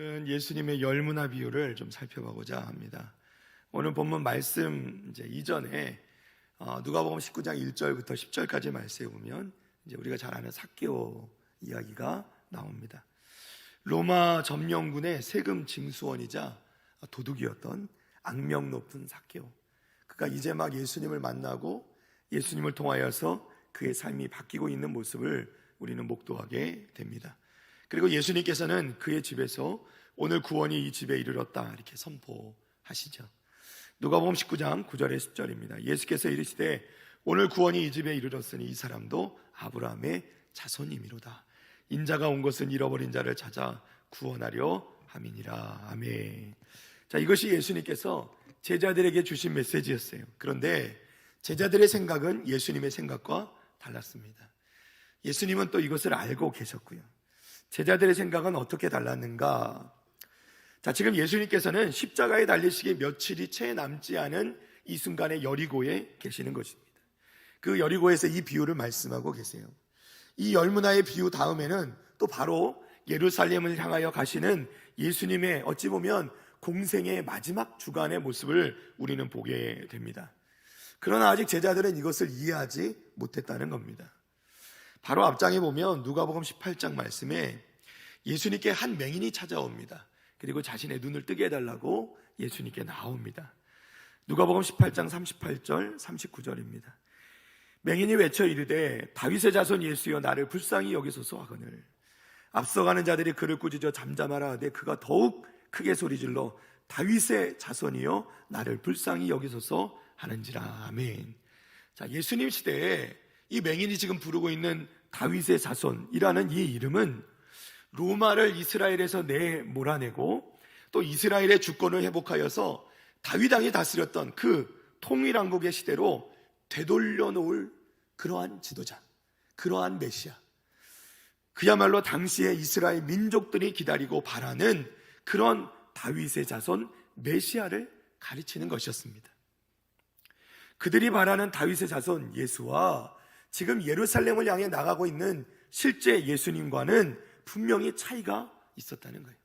오늘은 예수님의 열문화 비유를 좀 살펴보고자 합니다. 오늘 본문 말씀 이제 이전에 어, 누가복음 19장 1절부터 10절까지 말씀해 보면 이제 우리가 잘 아는 사개오 이야기가 나옵니다. 로마 점령군의 세금 징수원이자 도둑이었던 악명 높은 사개오. 그가 이제 막 예수님을 만나고 예수님을 통하여서 그의 삶이 바뀌고 있는 모습을 우리는 목도하게 됩니다. 그리고 예수님께서는 그의 집에서 오늘 구원이 이 집에 이르렀다 이렇게 선포하시죠. 누가복음 19장 9절에 10절입니다. 예수께서 이르시되 오늘 구원이 이 집에 이르렀으니 이 사람도 아브라함의 자손이미로다. 인자가 온 것은 잃어버린 자를 찾아 구원하려 함이니라. 아멘. 자, 이것이 예수님께서 제자들에게 주신 메시지였어요. 그런데 제자들의 생각은 예수님의 생각과 달랐습니다. 예수님은 또 이것을 알고 계셨고요. 제자들의 생각은 어떻게 달랐는가? 자, 지금 예수님께서는 십자가에 달리시기 며칠이 채 남지 않은 이 순간에 여리고에 계시는 것입니다. 그 여리고에서 이 비유를 말씀하고 계세요. 이 열문화의 비유 다음에는 또 바로 예루살렘을 향하여 가시는 예수님의 어찌 보면 공생의 마지막 주간의 모습을 우리는 보게 됩니다. 그러나 아직 제자들은 이것을 이해하지 못했다는 겁니다. 바로 앞장에 보면 누가복음 18장 말씀에 예수님께 한 맹인이 찾아옵니다. 그리고 자신의 눈을 뜨게 해달라고 예수님께 나옵니다. 누가복음 18장 38절 39절입니다. 맹인이 외쳐 이르되 다윗의 자손 예수여 나를 불쌍히 여기소서 하거늘 앞서가는 자들이 그를 꾸짖어 잠잠하라 하되 그가 더욱 크게 소리질러 다윗의 자손이여 나를 불쌍히 여기소서 하는지라 아멘. 자 예수님 시대에 이 맹인이 지금 부르고 있는 다윗의 자손이라는 이 이름은 로마를 이스라엘에서 내 몰아내고 또 이스라엘의 주권을 회복하여서 다윗 왕이 다스렸던 그 통일왕국의 시대로 되돌려 놓을 그러한 지도자, 그러한 메시아. 그야말로 당시의 이스라엘 민족들이 기다리고 바라는 그런 다윗의 자손 메시아를 가르치는 것이었습니다. 그들이 바라는 다윗의 자손 예수와 지금 예루살렘을 향해 나가고 있는 실제 예수님과는 분명히 차이가 있었다는 거예요.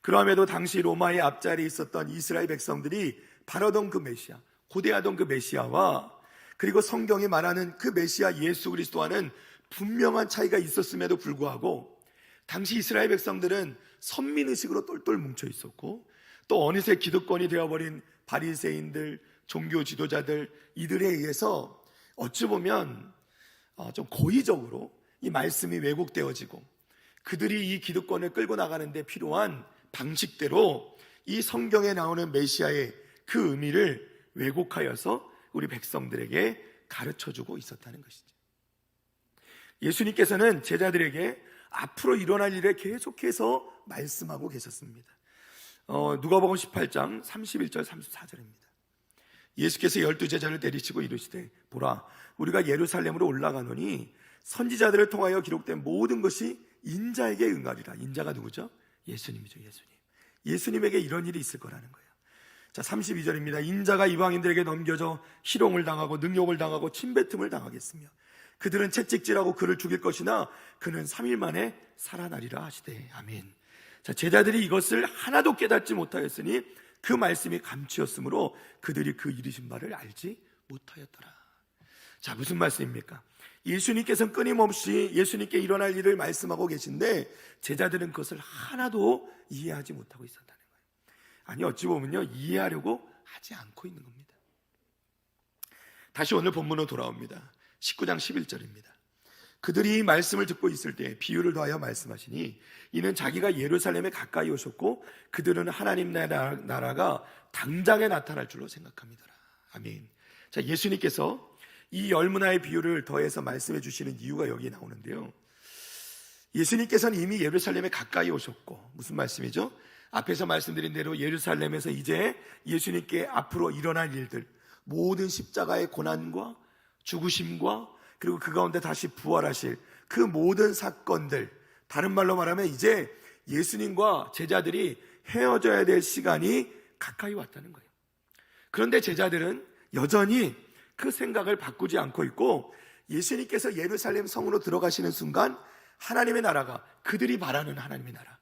그럼에도 당시 로마의 앞자리에 있었던 이스라엘 백성들이 바라던 그 메시아, 고대하던 그 메시아와 그리고 성경이 말하는 그 메시아 예수 그리스도와는 분명한 차이가 있었음에도 불구하고 당시 이스라엘 백성들은 선민의식으로 똘똘 뭉쳐 있었고 또 어느새 기득권이 되어버린 바리새인들, 종교 지도자들 이들에 의해서 어찌 보면 어, 좀 고의적으로 이 말씀이 왜곡되어지고 그들이 이 기득권을 끌고 나가는데 필요한 방식대로 이 성경에 나오는 메시아의 그 의미를 왜곡하여서 우리 백성들에게 가르쳐 주고 있었다는 것이죠. 예수님께서는 제자들에게 앞으로 일어날 일에 계속해서 말씀하고 계셨습니다. 어, 누가복음 18장 31절 34절입니다. 예수께서 열두 제자를 내리치고 이르시되 보라 우리가 예루살렘으로 올라가노니 선지자들을 통하여 기록된 모든 것이 인자에게 응하리라. 인자가 누구죠? 예수님이죠, 예수님. 예수님에게 이런 일이 있을 거라는 거예요. 자, 32절입니다. 인자가 이방인들에게 넘겨져 희롱을 당하고 능욕을 당하고 침뱉음을 당하겠으며 그들은 채찍질하고 그를 죽일 것이나 그는 3일 만에 살아나리라 하시되 아멘. 자, 제자들이 이것을 하나도 깨닫지 못하였으니 그 말씀이 감추었으므로 그들이 그 이르신 바를 알지 못하였더라. 자, 무슨 말씀입니까? 예수님께서는 끊임없이 예수님께 일어날 일을 말씀하고 계신데 제자들은 그것을 하나도 이해하지 못하고 있었다는 거예요. 아니 어찌 보면요 이해하려고 하지 않고 있는 겁니다. 다시 오늘 본문으로 돌아옵니다. 19장 11절입니다. 그들이 이 말씀을 듣고 있을 때 비유를 더하여 말씀하시니 이는 자기가 예루살렘에 가까이 오셨고 그들은 하나님 나라, 나라가 당장에 나타날 줄로 생각합니다. 아멘. 자, 예수님께서 이 열문화의 비유를 더해서 말씀해 주시는 이유가 여기 나오는데요. 예수님께서는 이미 예루살렘에 가까이 오셨고 무슨 말씀이죠? 앞에서 말씀드린 대로 예루살렘에서 이제 예수님께 앞으로 일어날 일들 모든 십자가의 고난과 죽으심과 그리고 그 가운데 다시 부활하실 그 모든 사건들 다른 말로 말하면 이제 예수님과 제자들이 헤어져야 될 시간이 가까이 왔다는 거예요. 그런데 제자들은 여전히 그 생각을 바꾸지 않고 있고 예수님께서 예루살렘 성으로 들어가시는 순간 하나님의 나라가 그들이 바라는 하나님의 나라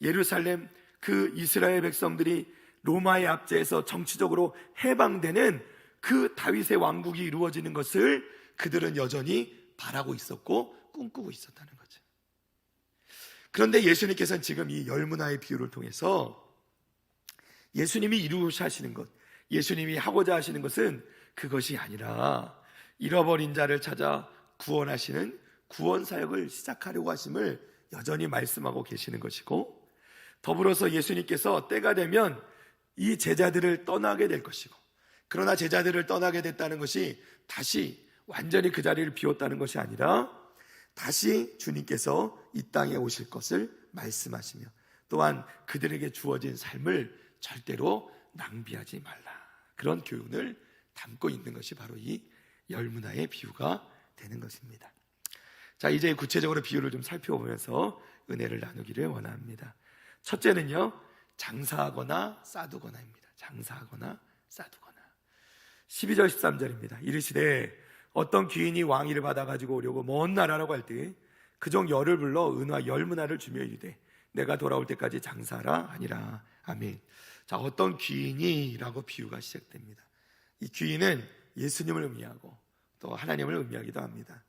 예루살렘 그 이스라엘 백성들이 로마의 압제에서 정치적으로 해방되는 그 다윗의 왕국이 이루어지는 것을 그들은 여전히 바라고 있었고 꿈꾸고 있었다는 거죠. 그런데 예수님께서는 지금 이 열문화의 비유를 통해서 예수님이 이루셔 하시는 것, 예수님이 하고자 하시는 것은 그것이 아니라 잃어버린 자를 찾아 구원하시는 구원 사역을 시작하려고 하심을 여전히 말씀하고 계시는 것이고 더불어서 예수님께서 때가 되면 이 제자들을 떠나게 될 것이고 그러나 제자들을 떠나게 됐다는 것이 다시 완전히 그 자리를 비웠다는 것이 아니라 다시 주님께서 이 땅에 오실 것을 말씀하시며 또한 그들에게 주어진 삶을 절대로 낭비하지 말라. 그런 교훈을 담고 있는 것이 바로 이 열문화의 비유가 되는 것입니다. 자, 이제 구체적으로 비유를 좀 살펴보면서 은혜를 나누기를 원합니다. 첫째는요, 장사하거나 싸두거나입니다. 장사하거나 싸두거나. 12절 13절입니다. 이르시되 어떤 귀인이 왕위를 받아가지고 오려고 먼 나라라고 할 때 그종 열을 불러 은화 열 문화를 주며 이르되 내가 돌아올 때까지 장사하라 아니라 아멘. 자 어떤 귀인이라고 비유가 시작됩니다. 이 귀인은 예수님을 의미하고 또 하나님을 의미하기도 합니다.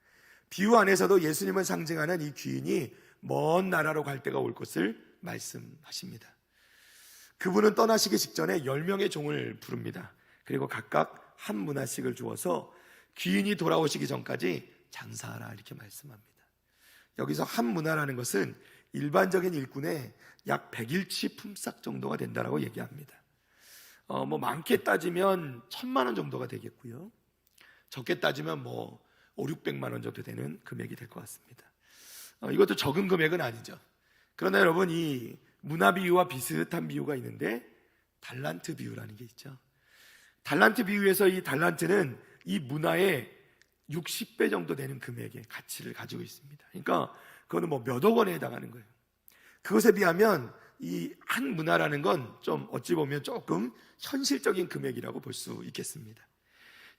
비유 안에서도 예수님을 상징하는 이 귀인이 먼 나라로 갈 때가 올 것을 말씀하십니다. 그분은 떠나시기 직전에 10명의 종을 부릅니다. 그리고 각각 한 문화씩을 주어서 귀인이 돌아오시기 전까지 장사하라 이렇게 말씀합니다. 여기서 한 문화라는 것은 일반적인 일꾼의 약 100일치 품삯 정도가 된다라고 얘기합니다. 어, 뭐 많게 따지면 천만 원 정도가 되겠고요. 적게 따지면 뭐 5, 600만 원 정도 되는 금액이 될 것 같습니다. 어, 이것도 적은 금액은 아니죠. 그러나 여러분 이 문화 비유와 비슷한 비유가 있는데 달란트 비유라는 게 있죠. 달란트 비유에서 이 달란트는 이 문화의 60배 정도 되는 금액의 가치를 가지고 있습니다. 그러니까 그거는 뭐 몇억 원에 해당하는 거예요. 그것에 비하면 이 한 문화라는 건 좀 어찌 보면 조금 현실적인 금액이라고 볼 수 있겠습니다.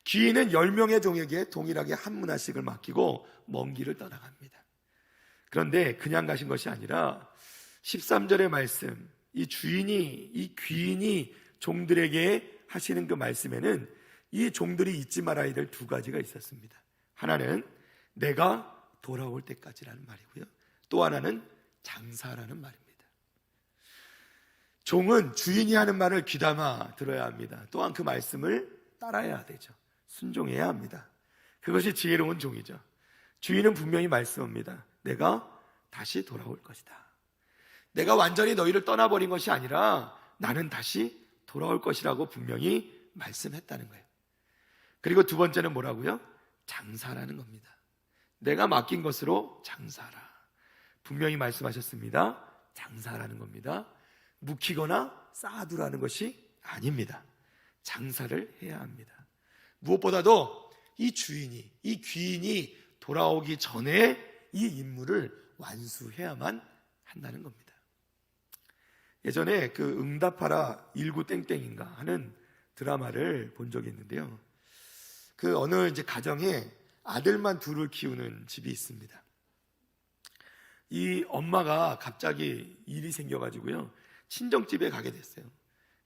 귀인은 10명의 종에게 동일하게 한 문화씩을 맡기고 먼 길을 떠나갑니다. 그런데 그냥 가신 것이 아니라 13절의 말씀, 이 주인이, 이 귀인이 종들에게 하시는 그 말씀에는 이 종들이 잊지 말아야 될 두 가지가 있었습니다. 하나는 내가 돌아올 때까지라는 말이고요. 또 하나는 장사라는 말입니다. 종은 주인이 하는 말을 귀담아 들어야 합니다. 또한 그 말씀을 따라야 되죠. 순종해야 합니다. 그것이 지혜로운 종이죠. 주인은 분명히 말씀합니다. 내가 다시 돌아올 것이다. 내가 완전히 너희를 떠나버린 것이 아니라 나는 다시 돌아올 것이라고 분명히 말씀했다는 거예요. 그리고 두 번째는 뭐라고요? 장사라는 겁니다. 내가 맡긴 것으로 장사라. 분명히 말씀하셨습니다. 장사라는 겁니다. 묵히거나 쌓아두라는 것이 아닙니다. 장사를 해야 합니다. 무엇보다도 이 주인이, 이 귀인이 돌아오기 전에 이 임무를 완수해야만 한다는 겁니다. 예전에 그 응답하라 19 땡땡인가 하는 드라마를 본 적이 있는데요. 그 어느 이제 가정에 아들만 둘을 키우는 집이 있습니다. 이 엄마가 갑자기 일이 생겨가지고요. 친정집에 가게 됐어요.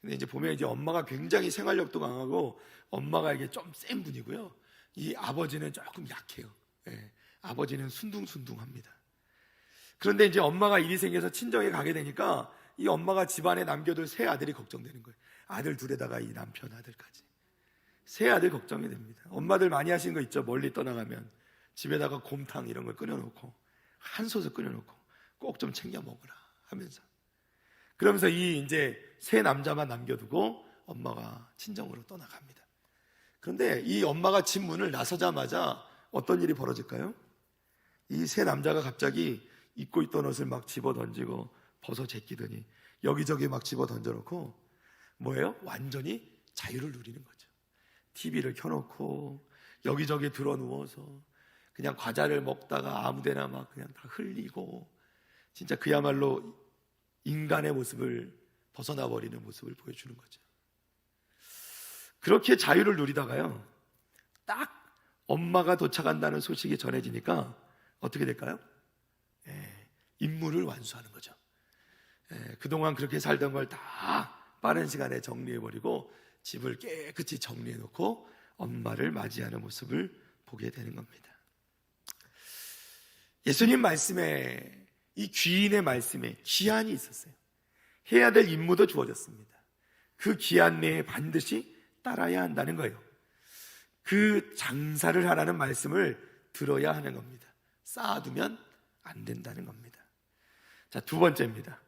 근데 이제 보면 이제 엄마가 굉장히 생활력도 강하고 엄마가 이게 좀 센 분이고요. 이 아버지는 조금 약해요. 예, 아버지는 순둥순둥합니다. 그런데 이제 엄마가 일이 생겨서 친정에 가게 되니까 이 엄마가 집안에 남겨둘 세 아들이 걱정되는 거예요. 아들 둘에다가 이 남편 아들까지. 세 아들 걱정이 됩니다. 엄마들 많이 하시는 거 있죠? 멀리 떠나가면 집에다가 곰탕 이런 걸 끓여놓고 한 솥을 끓여놓고 꼭 좀 챙겨 먹으라 하면서 그러면서 이 이제 세 남자만 남겨두고 엄마가 친정으로 떠나갑니다. 그런데 이 엄마가 집 문을 나서자마자 어떤 일이 벌어질까요? 이 세 남자가 갑자기 입고 있던 옷을 막 집어 던지고 벗어 제끼더니 여기저기 막 집어 던져놓고 뭐예요? 완전히 자유를 누리는 거죠. TV를 켜놓고 여기저기 들어 누워서 그냥 과자를 먹다가 아무데나 막 그냥 다 흘리고 진짜 그야말로 인간의 모습을 벗어나 버리는 모습을 보여주는 거죠. 그렇게 자유를 누리다가요, 딱 엄마가 도착한다는 소식이 전해지니까 어떻게 될까요? 예, 임무를 완수하는 거죠. 예, 그동안 그렇게 살던 걸 다 빠른 시간에 정리해버리고 집을 깨끗이 정리해놓고 엄마를 맞이하는 모습을 보게 되는 겁니다. 예수님 말씀에 이 귀인의 말씀에 기한이 있었어요. 해야 될 임무도 주어졌습니다. 그 기한 내에 반드시 따라야 한다는 거예요. 그 장사를 하라는 말씀을 들어야 하는 겁니다. 쌓아두면 안 된다는 겁니다. 자, 두 번째입니다.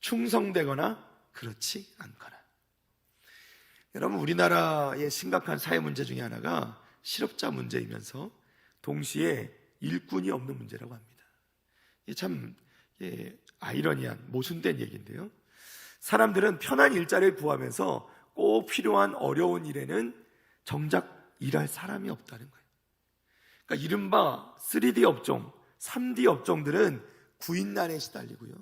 충성되거나 그렇지 않거나. 여러분, 우리나라의 심각한 사회 문제 중에 하나가 실업자 문제이면서 동시에 일꾼이 없는 문제라고 합니다. 참 예, 아이러니한 모순된 얘기인데요. 사람들은 편한 일자리를 구하면서 꼭 필요한 어려운 일에는 정작 일할 사람이 없다는 거예요. 그러니까 이른바 3D 업종, 3D 업종들은 구인난에 시달리고요.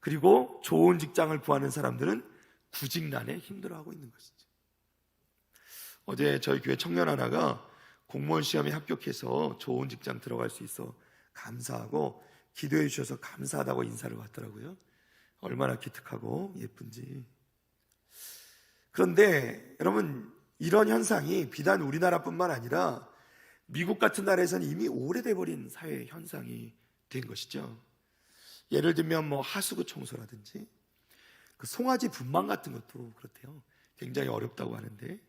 그리고 좋은 직장을 구하는 사람들은 구직난에 힘들어하고 있는 것이죠. 어제 저희 교회 청년 하나가 공무원 시험에 합격해서 좋은 직장 들어갈 수 있어 감사하고 기도해 주셔서 감사하다고 인사를 받더라고요. 얼마나 기특하고 예쁜지. 그런데 여러분 이런 현상이 비단 우리나라뿐만 아니라 미국 같은 나라에서는 이미 오래돼 버린 사회 현상이 된 것이죠. 예를 들면 뭐 하수구 청소라든지 그 송아지 분망 같은 것도 그렇대요. 굉장히 어렵다고 하는데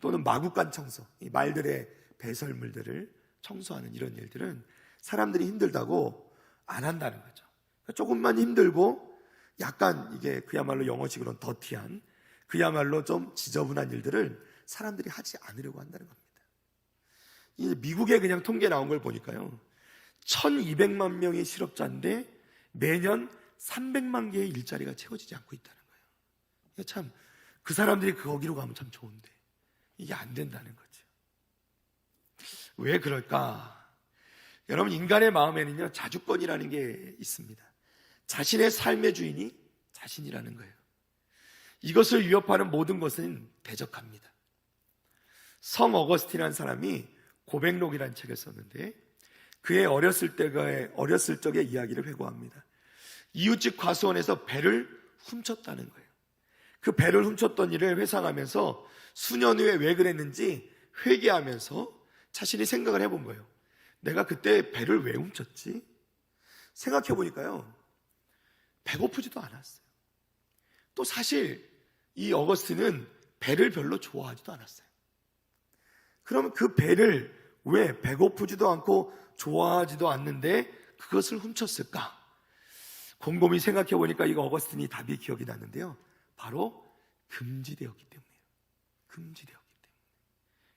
또는 마구간 청소, 이 말들의 배설물들을 청소하는 이런 일들은 사람들이 힘들다고 안 한다는 거죠. 그러니까 조금만 힘들고 약간 이게 그야말로 영어식으로는 더티한 그야말로 좀 지저분한 일들을 사람들이 하지 않으려고 한다는 겁니다. 이 미국에 그냥 통계 나온 걸 보니까요. 1200만 명의 실업자인데 매년 300만 개의 일자리가 채워지지 않고 있다는 거예요. 참, 그 사람들이 거기로 가면 참 좋은데, 이게 안 된다는 거죠. 왜 그럴까? 여러분, 인간의 마음에는요, 자주권이라는 게 있습니다. 자신의 삶의 주인이 자신이라는 거예요. 이것을 위협하는 모든 것은 대적합니다. 성 어거스틴이라는 사람이 고백록이라는 책을 썼는데 그의 어렸을 때의 어렸을 적의 이야기를 회고합니다. 이웃집 과수원에서 배를 훔쳤다는 거예요. 그 배를 훔쳤던 일을 회상하면서 수년 후에 왜 그랬는지 회개하면서 자신이 생각을 해본 거예요. 내가 그때 배를 왜 훔쳤지? 생각해 보니까요. 배고프지도 않았어요. 또 사실 이 어거스트는 배를 별로 좋아하지도 않았어요. 그러면 그 배를 왜 배고프지도 않고 좋아하지도 않는데 그것을 훔쳤을까? 곰곰이 생각해 보니까 이거 어거스틴이 답이 기억이 났는데요. 바로 금지되었기 때문이에요. 금지되었기 때문에.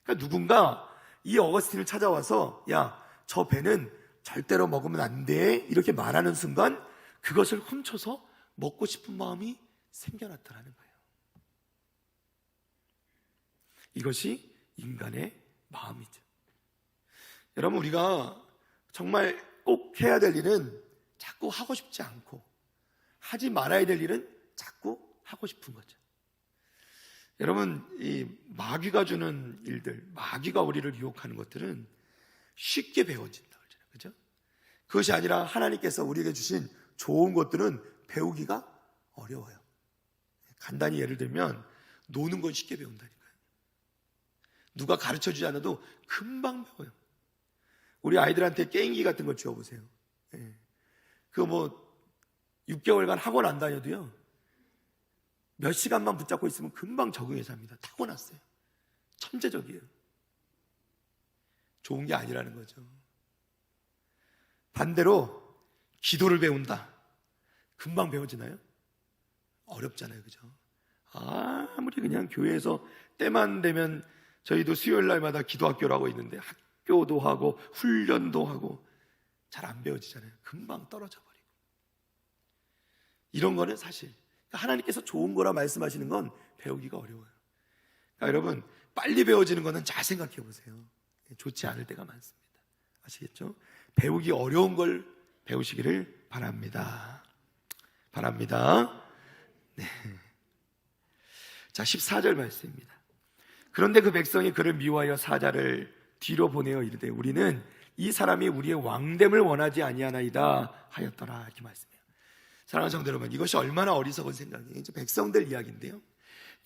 그러니까 누군가 이 어거스틴을 찾아와서 야, 저 배는 절대로 먹으면 안 돼. 이렇게 말하는 순간 그것을 훔쳐서 먹고 싶은 마음이 생겨났다는 거예요. 이것이 인간의 마음이죠. 여러분, 우리가 정말 꼭 해야 될 일은 자꾸 하고 싶지 않고 하지 말아야 될 일은 자꾸 하고 싶은 거죠. 여러분, 이 마귀가 주는 일들, 마귀가 우리를 유혹하는 것들은 쉽게 배워진다. 그죠? 그것이 아니라 하나님께서 우리에게 주신 좋은 것들은 배우기가 어려워요. 간단히 예를 들면 노는 건 쉽게 배운다니까요. 누가 가르쳐 주지 않아도 금방 배워요. 우리 아이들한테 게임기 같은 걸 주어보세요. 예. 그뭐 6개월간 학원 안 다녀도요. 몇 시간만 붙잡고 있으면 금방 적응해서 합니다. 타고났어요. 천재적이에요. 좋은 게 아니라는 거죠. 반대로 기도를 배운다. 금방 배워지나요? 어렵잖아요. 그죠? 아무리 그냥 교회에서 때만 되면 저희도 수요일 날마다 기도학교라고 있는데 학교도 하고 훈련도 하고 잘 안 배워지잖아요. 금방 떨어져 버리고. 이런 거는 사실 그러니까 하나님께서 좋은 거라 말씀하시는 건 배우기가 어려워요. 그러니까 여러분 빨리 배워지는 거는 잘 생각해 보세요. 좋지 않을 때가 많습니다. 아시겠죠? 배우기 어려운 걸 배우시기를 바랍니다. 바랍니다. 네. 자, 14절 말씀입니다. 그런데 그 백성이 그를 미워하여 사자를 뒤로 보내어 이르되 우리는 이 사람이 우리의 왕됨을 원하지 아니하나이다 하였더라 이렇게 말씀해요. 사랑하는 성도 여러분, 이것이 얼마나 어리석은 생각이에요. 이제 백성들 이야기인데요.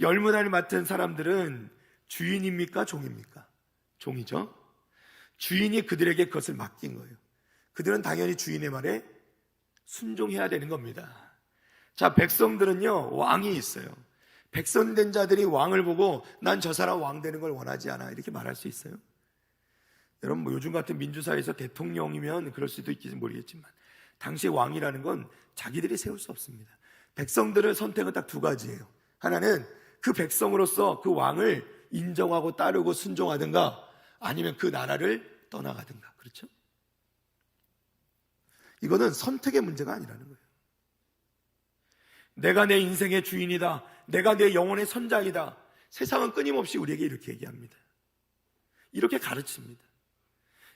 열문화를 맡은 사람들은 주인입니까? 종입니까? 종이죠. 주인이 그들에게 그것을 맡긴 거예요. 그들은 당연히 주인의 말에 순종해야 되는 겁니다. 자, 백성들은요, 왕이 있어요. 백성된 자들이 왕을 보고 난 저 사람 왕 되는 걸 원하지 않아. 이렇게 말할 수 있어요. 여러분, 뭐 요즘 같은 민주사회에서 대통령이면 그럴 수도 있지 모르겠지만, 당시 왕이라는 건 자기들이 세울 수 없습니다. 백성들의 선택은 딱 두 가지예요. 하나는 그 백성으로서 그 왕을 인정하고 따르고 순종하든가 아니면 그 나라를 떠나가든가. 그렇죠? 이거는 선택의 문제가 아니라는 거예요. 내가 내 인생의 주인이다. 내가 내 영혼의 선장이다. 세상은 끊임없이 우리에게 이렇게 얘기합니다. 이렇게 가르칩니다.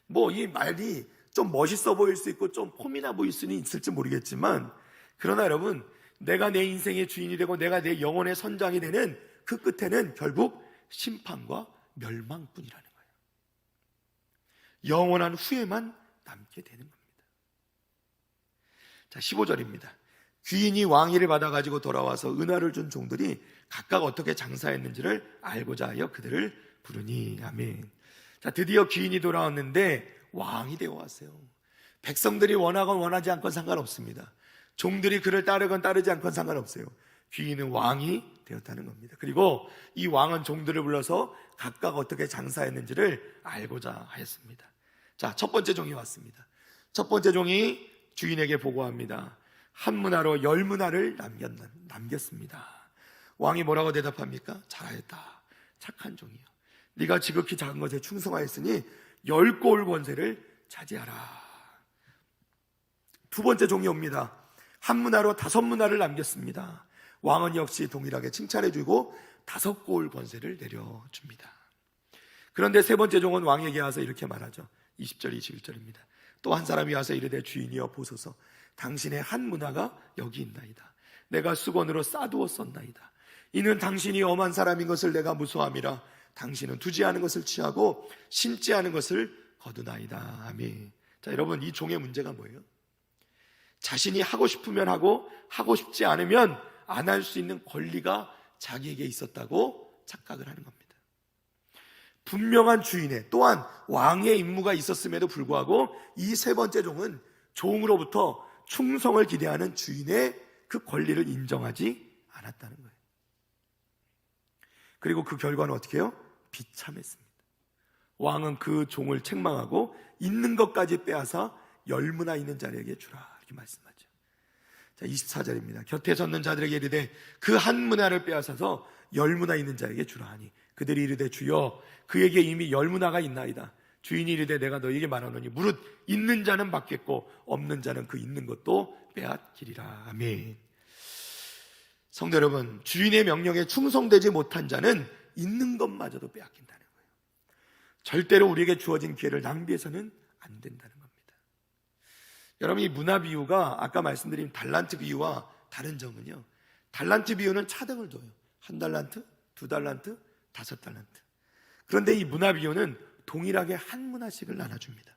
뭐 이 말이 좀 멋있어 보일 수 있고 좀 폼이나 보일 수는 있을지 모르겠지만 그러나 여러분 내가 내 인생의 주인이 되고 내가 내 영혼의 선장이 되는 그 끝에는 결국 심판과 멸망뿐이라는 거예요. 영원한 후회만 남게 되는 겁니다. 자, 15절입니다. 귀인이 왕위를 받아가지고 돌아와서 은화를 준 종들이 각각 어떻게 장사했는지를 알고자 하여 그들을 부르니. 아멘. 자, 드디어 귀인이 돌아왔는데 왕이 되어 왔어요. 백성들이 원하건 원하지 않건 상관없습니다. 종들이 그를 따르건 따르지 않건 상관없어요. 귀인은 왕이 되었다는 겁니다. 그리고 이 왕은 종들을 불러서 각각 어떻게 장사했는지를 알고자 하였습니다. 자, 첫 번째 종이 왔습니다. 첫 번째 종이 주인에게 보고합니다. 한 문화로 열 문화를 남겼, 남겼습니다. 왕이 뭐라고 대답합니까? 잘하였다. 착한 종이요. 네가 지극히 작은 것에 충성하였으니 열 골 권세를 차지하라. 두 번째 종이 옵니다. 한 문화로 다섯 문화를 남겼습니다. 왕은 역시 동일하게 칭찬해주고 다섯 골 권세를 내려줍니다. 그런데 세 번째 종은 왕에게 와서 이렇게 말하죠. 20절, 21절입니다. 또 한 사람이 와서 이르되 주인이여 보소서 당신의 한 문화가 여기 있나이다. 내가 수건으로 싸두었었나이다. 이는 당신이 엄한 사람인 것을 내가 무서함이라 당신은 두지 않은 것을 취하고 심지 않은 것을 거두나이다. 아멘. 자, 여러분, 이 종의 문제가 뭐예요? 자신이 하고 싶으면 하고, 하고 싶지 않으면 안 할 수 있는 권리가 자기에게 있었다고 착각을 하는 겁니다. 분명한 주인의 또한 왕의 임무가 있었음에도 불구하고 이 세 번째 종은 종으로부터 충성을 기대하는 주인의 그 권리를 인정하지 않았다는 거예요. 그리고 그 결과는 어떻게 해요? 비참했습니다. 왕은 그 종을 책망하고 있는 것까지 빼앗아 열무나 있는 자에게 주라 이렇게 말씀하죠. 자, 24절입니다. 곁에 섰는 자들에게 이르되 그 한 문화를 빼앗아서 열무나 있는 자에게 주라 하니 그들이 이르되 주여 그에게 이미 열무나가 있나이다. 주인이 이르되 내가 너에게 말하노니 무릇 있는 자는 받겠고 없는 자는 그 있는 것도 빼앗기리라. 아멘. 성도 여러분, 주인의 명령에 충성되지 못한 자는 있는 것마저도 빼앗긴다는 거예요. 절대로 우리에게 주어진 기회를 낭비해서는 안 된다는 겁니다. 여러분, 이 문화 비유가 아까 말씀드린 달란트 비유와 다른 점은요. 달란트 비유는 차등을 둬요. 한 달란트, 두 달란트, 다섯 달란트. 그런데 이 문화 비유는 동일하게 한 문화씩을 나눠줍니다.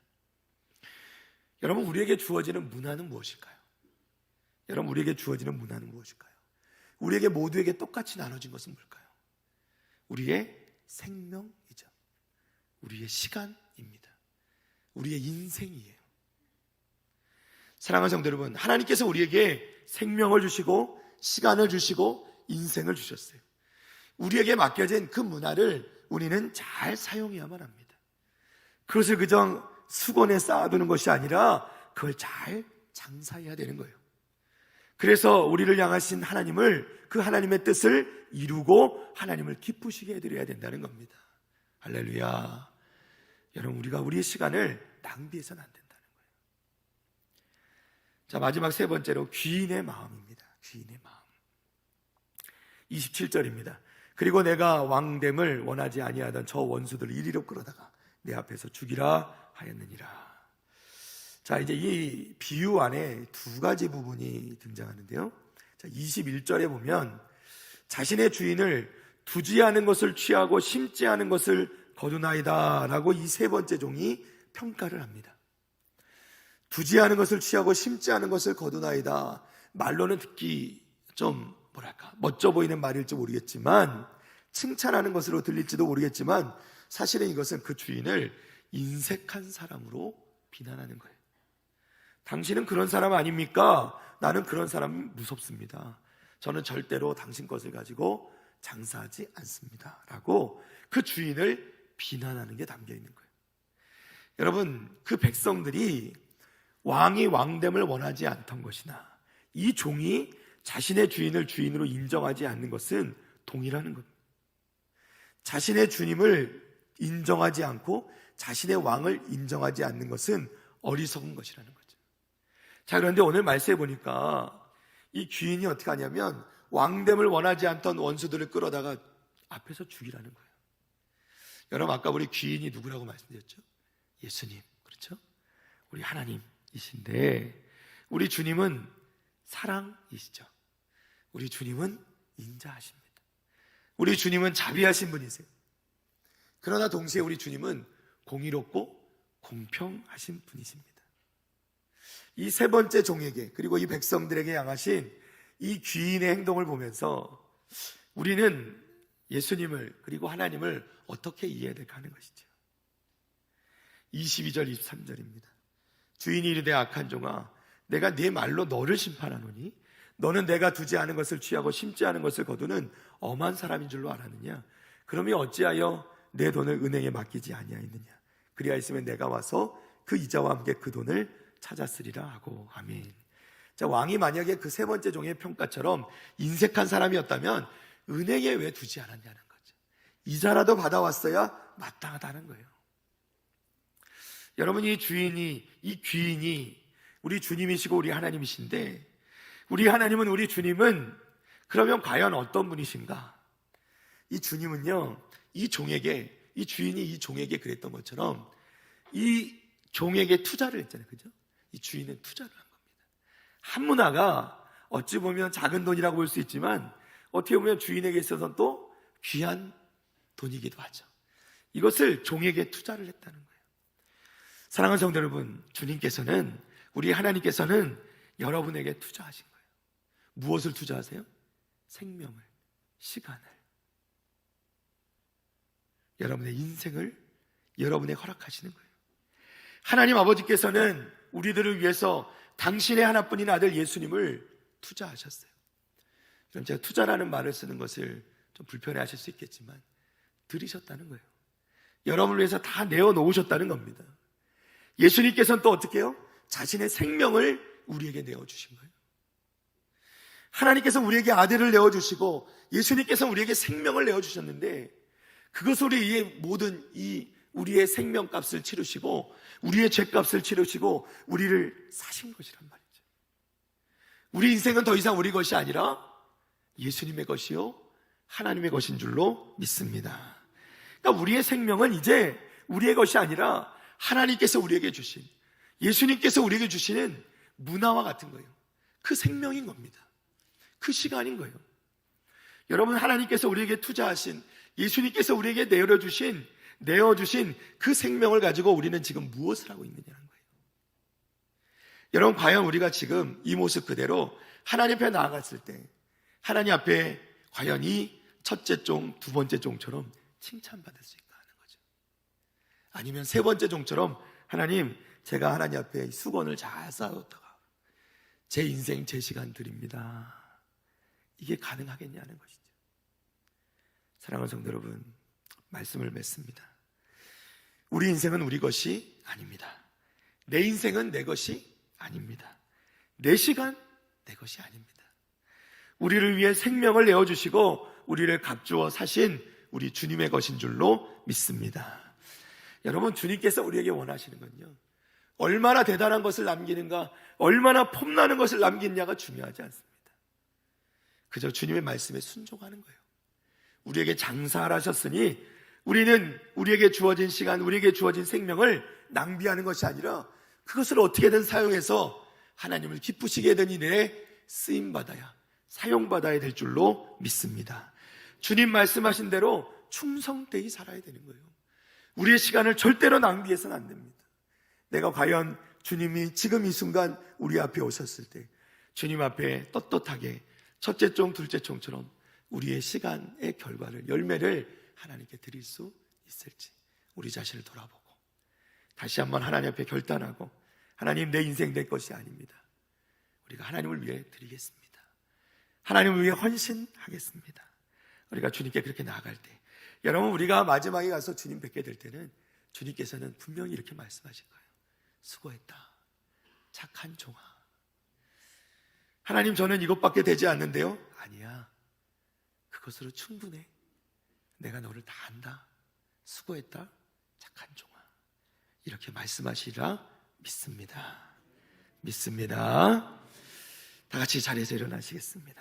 여러분, 우리에게 주어지는 문화는 무엇일까요? 여러분, 우리에게 주어지는 문화는 무엇일까요? 우리에게 모두에게 똑같이 나눠진 것은 뭘까요? 우리의 생명이죠. 우리의 시간입니다. 우리의 인생이에요. 사랑하는 성도 여러분, 하나님께서 우리에게 생명을 주시고 시간을 주시고 인생을 주셨어요. 우리에게 맡겨진 그 문화를 우리는 잘 사용해야만 합니다. 그것을 그저 수건에 쌓아두는 것이 아니라 그걸 잘 장사해야 되는 거예요. 그래서 우리를 향하신 하나님을 그 하나님의 뜻을 이루고 하나님을 기쁘시게 해드려야 된다는 겁니다. 할렐루야. 여러분, 우리가 우리의 시간을 낭비해서는 안 된다는 거예요. 자, 마지막 세 번째로 귀인의 마음입니다. 귀인의 마음. 27절입니다. 그리고 내가 왕됨을 원하지 아니하던 저 원수들을 이리로 끌어다가 내 앞에서 죽이라 하였느니라. 자, 이제 이 비유 안에 두 가지 부분이 등장하는데요. 자, 21절에 보면 자신의 주인을 두지 않은 것을 취하고 심지 않은 것을 거두나이다 라고 이 세 번째 종이 평가를 합니다. 두지 않은 것을 취하고 심지 않은 것을 거두나이다. 말로는 듣기 좀 뭐랄까 멋져 보이는 말일지 모르겠지만 칭찬하는 것으로 들릴지도 모르겠지만 사실은 이것은 그 주인을 인색한 사람으로 비난하는 거예요. 당신은 그런 사람 아닙니까? 나는 그런 사람 무섭습니다. 저는 절대로 당신 것을 가지고 장사하지 않습니다. 라고 그 주인을 비난하는 게 담겨 있는 거예요. 여러분, 그 백성들이 왕이 왕됨을 원하지 않던 것이나 이 종이 자신의 주인을 주인으로 인정하지 않는 것은 동일하는 겁니다. 자신의 주님을 인정하지 않고 자신의 왕을 인정하지 않는 것은 어리석은 것이라는 거죠. 자, 그런데 오늘 말씀해 보니까 이 귀인이 어떻게 하냐면 왕됨을 원하지 않던 원수들을 끌어다가 앞에서 죽이라는 거예요. 여러분, 아까 우리 귀인이 누구라고 말씀드렸죠? 예수님. 그렇죠? 우리 하나님이신데, 우리 주님은 사랑이시죠. 우리 주님은 인자하십니다. 우리 주님은 자비하신 분이세요. 그러나 동시에 우리 주님은 공의롭고 공평하신 분이십니다. 이 세 번째 종에게 그리고 이 백성들에게 향하신 이 귀인의 행동을 보면서 우리는 예수님을 그리고 하나님을 어떻게 이해해야 될까 하는 것이죠. 22절 23절입니다. 주인이 이르되 악한 종아 내가 네 말로 너를 심판하노니 너는 내가 두지 않은 것을 취하고 심지 않은 것을 거두는 엄한 사람인 줄로 알았느냐 그러면 어찌하여 내 돈을 은행에 맡기지 아니하였느냐 그리하였으면 내가 와서 그 이자와 함께 그 돈을 찾았으리라 하고 아멘. 자 왕이 만약에 그 세 번째 종의 평가처럼 인색한 사람이었다면 은행에 왜 두지 않았냐는 거죠. 이자라도 받아왔어야 마땅하다는 거예요. 여러분 이 주인이 이 귀인이 우리 주님이시고 우리 하나님이신데 우리 하나님은 우리 주님은 그러면 과연 어떤 분이신가? 이 주님은요 이 종에게 이 주인이 이 종에게 그랬던 것처럼 이 종에게 투자를 했잖아요, 그죠? 이 주인은 투자를 한 겁니다. 한 문화가 어찌 보면 작은 돈이라고 볼 수 있지만 어떻게 보면 주인에게 있어서는 또 귀한 돈이기도 하죠. 이것을 종에게 투자를 했다는 거예요. 사랑하는 성도 여러분, 주님께서는 우리 하나님께서는 여러분에게 투자하신 거예요. 무엇을 투자하세요? 생명을, 시간을. 여러분의 인생을 여러분의 허락하시는 거예요. 하나님 아버지께서는 우리들을 위해서 당신의 하나뿐인 아들 예수님을 투자하셨어요. 그럼 제가 투자라는 말을 쓰는 것을 좀 불편해 하실 수 있겠지만, 들이셨다는 거예요. 여러분을 위해서 다 내어 놓으셨다는 겁니다. 예수님께서는 또 어떻게 해요? 자신의 생명을 우리에게 내어주신 거예요. 하나님께서 우리에게 아들을 내어주시고, 예수님께서 우리에게 생명을 내어주셨는데, 그것을 우리의 모든 이 우리의 생명값을 치르시고 우리의 죄값을 치르시고 우리를 사신 것이란 말이죠. 우리 인생은 더 이상 우리 것이 아니라 예수님의 것이요 하나님의 것인 줄로 믿습니다. 그러니까 우리의 생명은 이제 우리의 것이 아니라 하나님께서 우리에게 주신 예수님께서 우리에게 주시는 문화와 같은 거예요. 그 생명인 겁니다. 그 시간인 거예요. 여러분 하나님께서 우리에게 투자하신 예수님께서 우리에게 내어주신 내어 주신 그 생명을 가지고 우리는 지금 무엇을 하고 있느냐는 거예요. 여러분 과연 우리가 지금 이 모습 그대로 하나님 앞에 나아갔을 때 하나님 앞에 과연 이 첫째 종, 두 번째 종처럼 칭찬받을 수 있까 하는 거죠. 아니면 세 번째 종처럼 하나님 제가 하나님 앞에 수건을 잘 쌓았다가 제 인생 제 시간 드립니다. 이게 가능하겠냐는 것이죠. 사랑하는 성도 여러분, 말씀을 맺습니다. 우리 인생은 우리 것이 아닙니다. 내 인생은 내 것이 아닙니다. 내 시간 내 것이 아닙니다. 우리를 위해 생명을 내어주시고 우리를 값주어 사신 우리 주님의 것인 줄로 믿습니다. 여러분, 주님께서 우리에게 원하시는 건요. 얼마나 대단한 것을 남기는가, 얼마나 폼나는 것을 남기느냐가 중요하지 않습니다. 그저 주님의 말씀에 순종하는 거예요. 우리에게 장사를 하셨으니 우리는 우리에게 주어진 시간, 우리에게 주어진 생명을 낭비하는 것이 아니라 그것을 어떻게든 사용해서 하나님을 기쁘시게 되니 내 쓰임 받아야, 사용 받아야 될 줄로 믿습니다. 주님 말씀하신 대로 충성되이 살아야 되는 거예요. 우리의 시간을 절대로 낭비해서는 안 됩니다. 내가 과연 주님이 지금 이 순간 우리 앞에 오셨을 때 주님 앞에 떳떳하게 첫째 종, 둘째 종처럼 우리의 시간의 결과를 열매를 하나님께 드릴 수 있을지 우리 자신을 돌아보고 다시 한번 하나님 앞에 결단하고 하나님 내 인생 내 것이 아닙니다. 우리가 하나님을 위해 드리겠습니다. 하나님을 위해 헌신하겠습니다. 우리가 주님께 그렇게 나아갈 때 여러분 우리가 마지막에 가서 주님 뵙게 될 때는 주님께서는 분명히 이렇게 말씀하실 거예요. 수고했다. 착한 종아. 하나님 저는 이것밖에 되지 않는데요. 아니야. 그것으로 충분해. 내가 너를 다 안다. 수고했다. 착한 종아. 이렇게 말씀하시라 믿습니다. 믿습니다. 다 같이 자리에서 일어나시겠습니다.